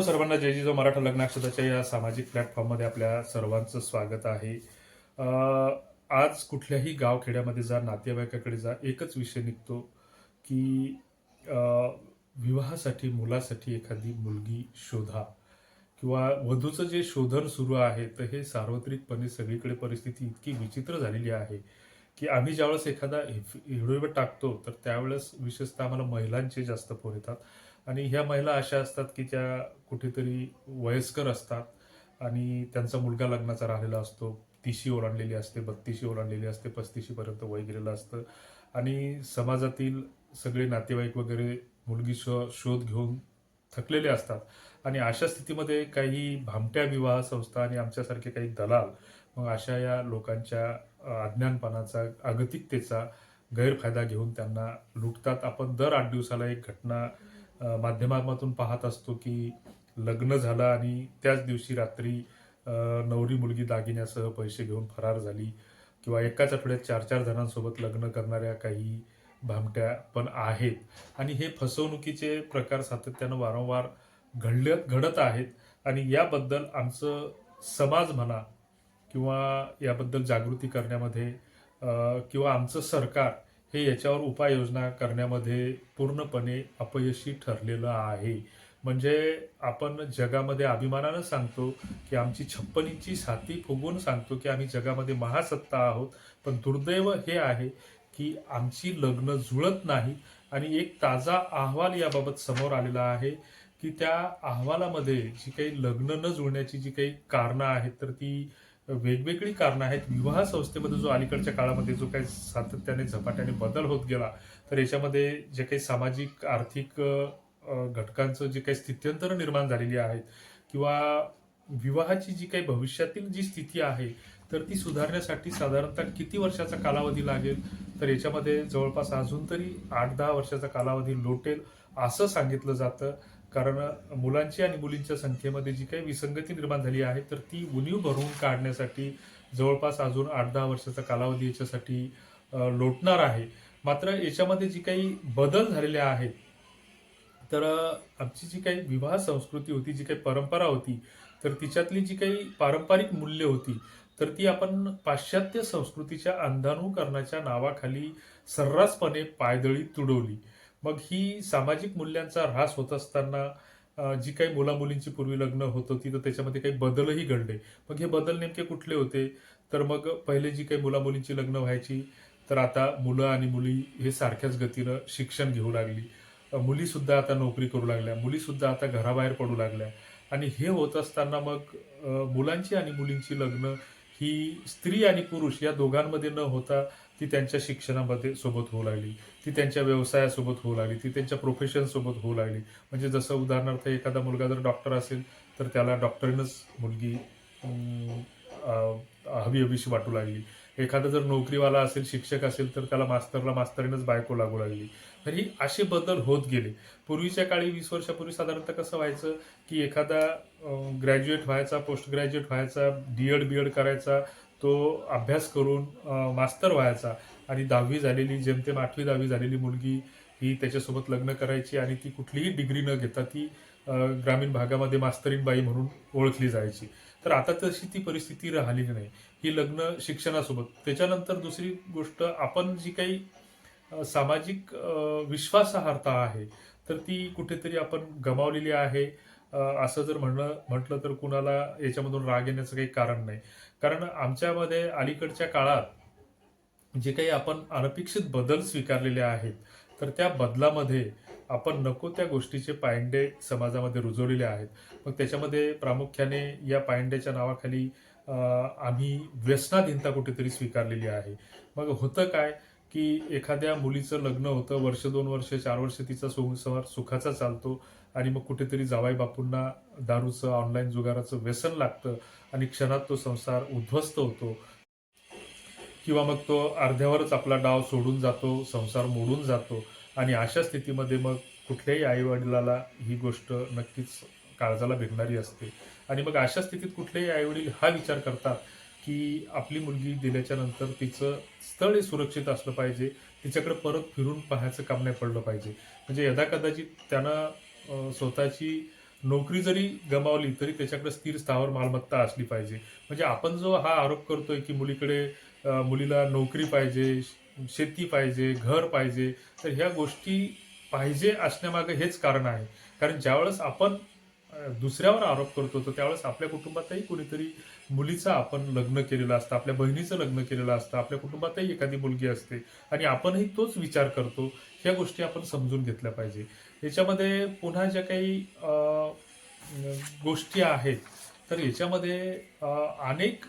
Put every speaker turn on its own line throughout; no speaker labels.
मित्रांनो सर्वांना जय जिजाऊ मराठा लग्नाक्षताच्या या सामाजिक प्लॅटफॉर्ममध्ये आपल्या सर्वांचं स्वागत आहे. आज कुठल्याही गावखेड्यामध्ये जा नातेवाईकाकडे जा एकच विषय निघतो की विवाहासाठी मुलासाठी एखादी मुलगी शोधा किंवा वधूचं जे शोधन सुरू आहे तर हे सार्वत्रिकपणे सगळीकडे परिस्थिती इतकी विचित्र झालेली आहे की आम्ही ज्यावेळेस एखादा व्हिडिओ टाकतो तर त्यावेळेस विशेषतः आम्हाला महिलांचे जास्त फोन येतात. आणि ह्या महिला अशा असतात की ज्या कुठेतरी वयस्कर असतात आणि त्यांचा मुलगा लग्नाचा राहिलेला असतो. तिशी ओलांडलेली असते बत्तीशी ओलांडलेली असते पस्तीशीपर्यंत वय गेलेलं असतं. आणि समाजातील सगळे नातेवाईक वगैरे मुलगी शो शोध घेऊन थकलेले असतात. आणि अशा स्थितीमध्ये काही भामट्या विवाह संस्था आणि आमच्यासारखे काही दलाल मग अशा या लोकांच्या अज्ञानपणाचा अगतिकतेचा गैरफायदा घेऊन त्यांना लुटतात. आपण दर आठ दिवसाला एक घटना माध्यमातून पाहत असतो की लग्न झालं आणि त्याच दिवशी रात्री नवरी मुलगी दागिन्यासह पैसे घेऊन फरार झाली किंवा एकाच आठवड्यात चार चार जणांसोबत लग्न करणाऱ्या काही भामट्या पण आहेत. आणि हे फसवणुकीचे प्रकार सातत्यानं वारंवार घडले घडत आहेत आणि याबद्दल आमचं समाज म्हणा किंवा याबद्दल जागृती करण्यामध्ये किंवा आमचं सरकार हे याच्यावर उपाययोजना करण्यामध्ये पूर्णपणे अपयशी ठरलेलं आहे. म्हणजे आपण जगामध्ये अभिमानानं सांगतो की आमची छप्पन इंची छाती फुगून सांगतो की आम्ही जगामध्ये महासत्ता आहोत. पण दुर्दैव हे आहे की आमची लग्न जुळत नाही आणि एक ताजा अहवाल याबाबत समोर आलेला आहे की त्या अहवालामध्ये जी काही लग्न न जुळण्याची जी काही कारणं आहेत तर ती वेगवेगळी कारणं आहेत. विवाह संस्थेमध्ये जो अलीकडच्या काळामध्ये जो काही सातत्याने झपाट्याने बदल होत गेला तर याच्यामध्ये जे काही सामाजिक आर्थिक घटकांचं जे काही स्थित्यंतर निर्माण झालेली आहेत किंवा विवाहाची जी काही भविष्यातील जी स्थिती आहे तर ती सुधारण्यासाठी साधारणतः किती वर्षाचा कालावधी लागेल? तर याच्यामध्ये जवळपास अजून तरी आठ दहा वर्षाचा कालावधी लोटेल असं सांगितलं जातं. कारण मुलांची आणि मुलींच्या संख्येमध्ये जी काही विसंगती निर्माण झाली आहे तर ती उणीव भरून काढण्यासाठी जवळपास अजून आठ दहा वर्षाचा कालावधी याच्यासाठी लोटणार आहे. मात्र याच्यामध्ये जी काही बदल झालेले आहेत तर आमची जी काही विवाह संस्कृती होती जी काही परंपरा होती तर तिच्यातली जी काही पारंपरिक मूल्य होती तर ती आपण पाश्चात्य संस्कृतीच्या अंधानुकरणाच्या नावाखाली सर्रासपणे पायदळी तुडवली. मग ही सामाजिक मूल्यांचा ऱ्हास होत असताना जी काही मुलामुलींची पूर्वी लग्न होत होती तर त्याच्यामध्ये काही बदलही घडले. मग हे बदल नेमके कुठले होते? तर मग पहिले जी काही मुलामुलींची लग्न व्हायची तर आता मुलं आणि मुली हे सारख्याच गतीनं शिक्षण घेऊ लागली. मुलीसुद्धा आता नोकरी करू लागल्या मुलीसुद्धा आता घराबाहेर पडू लागल्या. आणि हे होत असताना मग मुलांची आणि मुलींची लग्न ही स्त्री आणि पुरुष या दोघांमध्ये न होता ती त्यांच्या शिक्षणामध्ये सोबत होऊ लागली. ती त्यांच्या व्यवसायासोबत होऊ लागली. ती त्यांच्या प्रोफेशनसोबत होऊ लागली. म्हणजे जसं उदाहरणार्थ एखादा मुलगा जर डॉक्टर असेल तर त्याला डॉक्टरीनच मुलगी हवी हवीशी वाटू लागली. एखादा जर नोकरीवाला असेल शिक्षक असेल तर त्याला मास्तरला मास्तरीनंच बायको लागू लागली. तर ही असे बदल होत गेले. पूर्वीच्या काळी वीस वर्षापूर्वी साधारणतः कसं व्हायचं की एखादा ग्रॅज्युएट व्हायचा पोस्ट ग्रॅज्युएट व्हायचा डी एड बी एड करायचा तो अभ्यास करून मास्तर व्हायचा. आणि दहावी झालेली जेमतेम आठवी दहावी झालेली मुलगी ही त्याच्यासोबत लग्न करायची आणि ती कुठलीही डिग्री न घेता ती ग्रामीण भागामध्ये मास्तरीन बाई म्हणून ओळखली जायची. तर आता तशी ती परिस्थिती राहिलेली नाही. ही लग्न शिक्षणासोबत. त्याच्यानंतर दुसरी गोष्ट आपण जी काही सामाजिक विश्वासार्हता आहे तर ती कुठेतरी आपण गमावलेली आहे. असं जर म्हणलं म्हटलं तर कुणाला याच्यामधून राग येण्याचं काही कारण नाही. कारण आमच्यामध्ये अलीकडच्या काळात जे काही आपण अनपेक्षित बदल स्वीकारलेले आहेत तर त्या बदलामध्ये आपण नको त्या गोष्टीचे पायंडे समाजामध्ये रुजवलेले आहेत. मग त्याच्यामध्ये प्रामुख्याने या पायंड्याच्या नावाखाली आम्ही व्यसनाधीनता कुठेतरी स्वीकारलेली आहे. मग होतं काय की एखाद्या मुलीचं लग्न होतं वर्ष दोन वर्ष चार वर्ष तिचा संसार सुखाचा चालतो आणि मग कुठेतरी जावाई बापूंना दारूचं ऑनलाईन जुगाराचं व्यसन लागतं आणि क्षणात तो संसार उद्ध्वस्त होतो. किंवा मग तो अर्ध्यावरच आपला डाव सोडून जातो संसार मोडून जातो आणि अशा स्थितीमध्ये मग कुठल्याही आईवडिलाला ही गोष्ट नक्कीच काळजाला भिडणारी असते. आणि मग अशा स्थितीत कुठलेही आईवडील हा विचार करतात की आपली मुलगी दिल्याच्या नंतर तिचं स्थळ हे सुरक्षित असलं पाहिजे तिच्याकडे परत फिरून पाहायचं काम नाही पडलं पाहिजे. म्हणजे यदा कदाचित त्यानं स्वतःची नोकरी जरी गमावली तरी त्याच्याकडे स्थिर स्थावर मालमत्ता असली पाहिजे. म्हणजे आपण जो हा आरोप करतोय की मुलीकडे मुलीला नोकरी पाहिजे शेती पाहिजे घर पाहिजे तर ह्या गोष्टी पाहिजे असण्यामागे हेच कारण आहे. कारण ज्यावेळेस आपण दुसऱ्यावर आरोप करतो तर त्यावेळेस आपल्या कुटुंबातही कोणीतरी मुलीचं आपण लग्न केलेलं असतं आपल्या बहिणीचं लग्न केलेलं असतं आपल्या कुटुंबातही एखादी मुलगी असते आणि आपणही तोच विचार करतो ह्या गोष्टी आपण समजून घेतल्या पाहिजे. याच्यामध्ये पुन्हा ज्या काही गोष्टी आहेत तर याच्यामध्ये अनेक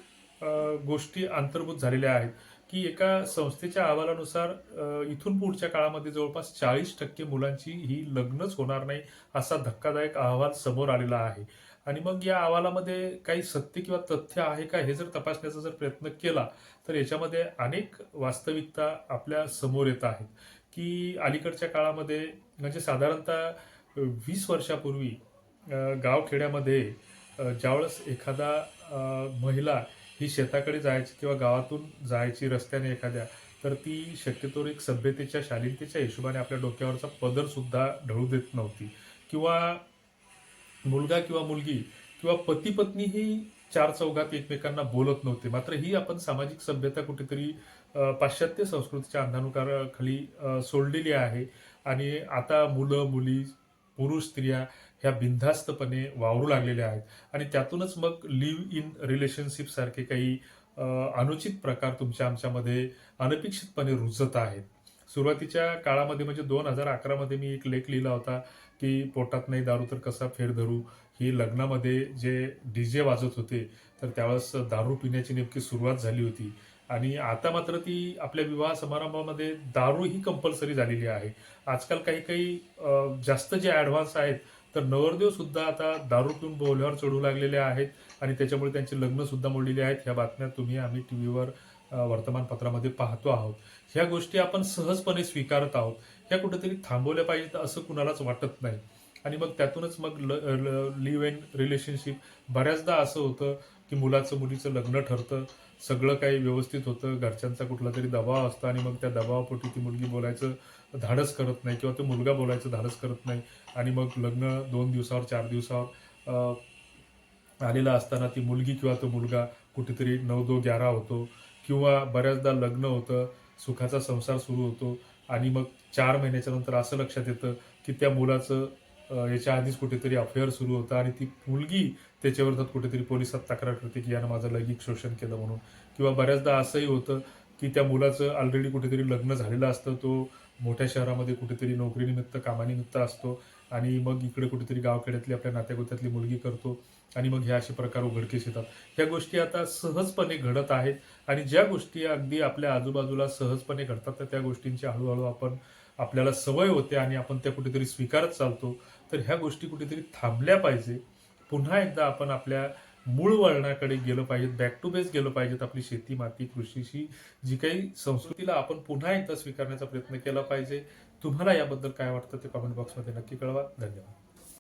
गोष्टी अंतर्भूत झालेल्या आहेत की एका संस्थेच्या अहवालानुसार इथून पुढच्या काळामध्ये जवळपास चाळीस टक्के मुलांची ही लग्नच होणार नाही असा धक्कादायक अहवाल समोर आलेला आहे. आणि मग या अहवालामध्ये काही सत्य किंवा तथ्य आहे का हे जर तपासण्याचा जर प्रयत्न केला तर याच्यामध्ये अनेक वास्तविकता आपल्यासमोर येत आहेत. की अलीकडच्या काळामध्ये म्हणजे साधारणतः वीस वर्षापूर्वी गावखेड्यामध्ये ज्यावेळेस एखादा महिला ही शेताकडे जायची किंवा गावातून जायची रस्त्याने एखाद्या तर ती शक्यतोवर एक सभ्यतेच्या शालीनतेच्या हिशोबाने आपल्या डोक्यावरचा पदर सुद्धा ढळू देत नव्हती. किंवा मुलगा किंवा मुलगी किंवा पती पत्नी ही चार चौघात एकमेकांना बोलत नव्हते. मात्र ही आपण सामाजिक सभ्यता कुठेतरी पाश्चात्य संस्कृतीच्या अंधानुकाराखाली सोडलेली आहे. आणि आता मुलं मुली पुरुष स्त्रिया ह्या बिनधास्तपणे वावरू लागलेल्या आहेत. आणि त्यातूनच मग लिव्ह इन रिलेशनशिप सारखे काही अनुचित प्रकार तुमच्या आमच्यामध्ये अनपेक्षितपणे रुजत आहेत. सुरुवातीच्या काळामध्ये म्हणजे दोन हजार अकरामध्ये मी एक लेख लिहिला होता की पोटात नाही दारू तर कसा फेर धरू? ही लग्नामध्ये जे डी जे वाजत होते तर त्यावेळेस दारू पिण्याची नेमकी सुरुवात झाली होती. आणि आता मात्र ती आपल्या विवाह समारंभामध्ये दारू ही कंपल्सरी झालेली आहे. आजकाल काही काही जास्त जे ॲडव्हान्स आहेत तर नवरदेव सुद्धा आता दारू पिऊन बोल्यावर चढू लागलेले आहेत आणि त्याच्यामुळे त्यांची लग्न सुद्धा मोडलेली आहेत. ह्या बातम्या तुम्ही आम्ही टी व्हीवर वर्तमानपत्रामध्ये पाहतो आहोत. ह्या गोष्टी आपण सहजपणे स्वीकारत आहोत. ह्या कुठेतरी थांबवल्या पाहिजेत असं कुणालाच वाटत नाही. आणि मग त्यातूनच मग लिव्ह इन रिलेशनशिप बऱ्याचदा असं होतं की मुलाचं मुलीचं लग्न ठरतं सगळं काही व्यवस्थित होतं घरच्यांचा कुठला तरी दबाव असतो आणि मग त्या दबावापोटी ती मुलगी बोलायचं धाडस करत नाही किंवा तो मुलगा बोलायचं धाडस करत नाही आणि मग लग्न दोन दिवसावर चार दिवसावर आलेला असताना ती मुलगी किंवा तो मुलगा कुठेतरी नऊ दो ग्यारा होतो किंवा बऱ्याचदा लग्न होतं सुखाचा संसार सुरू होतो आणि मग चार महिन्याच्या नंतर असं लक्षात येतं की त्या मुलाचं याच्या आधीच कुठेतरी अफेअर सुरू होतं आणि ती मुलगी त्याच्याविरोधात कुठेतरी पोलिसात तक्रार करते की यानं माझं लैंगिक शोषण केलं म्हणून. किंवा बऱ्याचदा असंही होतं की त्या मुलाचं ऑलरेडी कुठेतरी लग्न झालेलं असतं तो मोठ्या शहरामध्ये कुठेतरी नोकरीनिमित्त कामानिमित्त असतो आणि मग इकडे कुठेतरी गावखेड्यातली आपल्या नात्यागोत्यातली मुलगी करतो आणि मग हे असे प्रकार उघडकीस येतात. ह्या गोष्टी आता सहजपणे घडत आहेत आणि ज्या गोष्टी अगदी आपल्या आजूबाजूला सहजपणे घडतात तर त्या गोष्टींची हळूहळू आपण आपल्याला सवय होते आणि आपण त्या कुठेतरी स्वीकारत चालतो. तर ह्या गोष्टी कुठेतरी थांबल्या पाहिजे. पुन्हा एकदा आपण आपल्या मूळ वळणाकडे गेलं पाहिजेत बॅक टू बेस गेलं पाहिजेत आपली शेती माती कृषीशी जी काही संस्कृतीला आपण पुन्हा एकदा स्वीकारण्याचा प्रयत्न केला पाहिजे. तुम्हाला याबद्दल काय वाटतं ते कमेंट बॉक्समध्ये नक्की कळवा. धन्यवाद.